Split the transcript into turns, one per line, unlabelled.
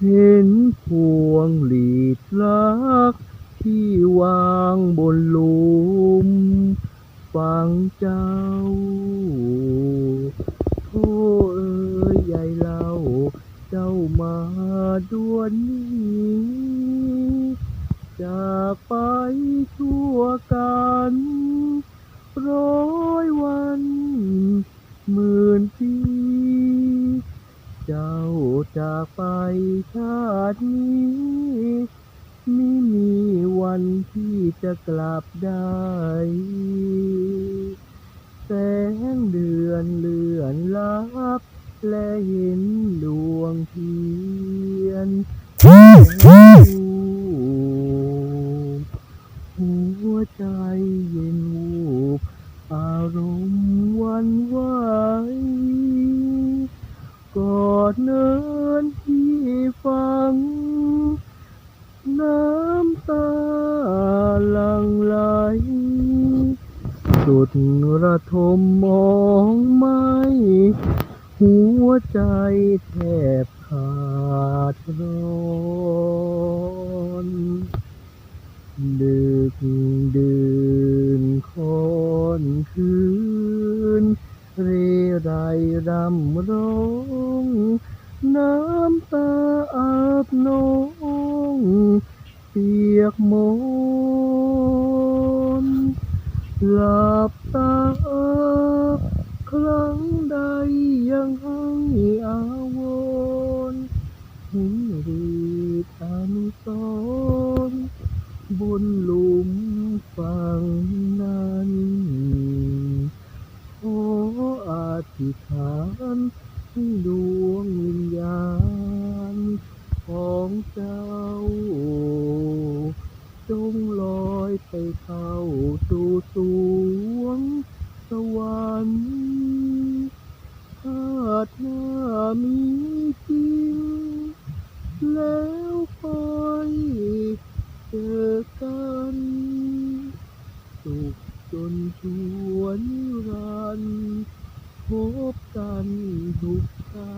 เห็นพวงหลีดรัก ที่วางบนหลุมฝังเจ้า โทเอ้ยใหญ่เล่า เจ้ามาด่วนนี้จากไปชั่วกันร้อยวันหมื่นปี เจาจากไปชาตินี้ไม่มีวันที่จะกลับได้ แสงเดือนเลื่อนลับ และเห็นดวงเทียนหัวใจเย็นวูบอารมณ์ กอดเนินที่ฟัง น้ำตาหลังไหล สุดระทมมองไม่ หัวใจแทบขาดร้องำร้องน้ำตาอาบนองเปียกหมอนหลับตา ธิษฐานดวงวิญญาณของเจ้า จงลอยไปเข้าสู่สวงสวรรค์ชาติหน้ามีจริง แล้วคอยเจอกันสุขจนชวนรันร พบกันทุกชา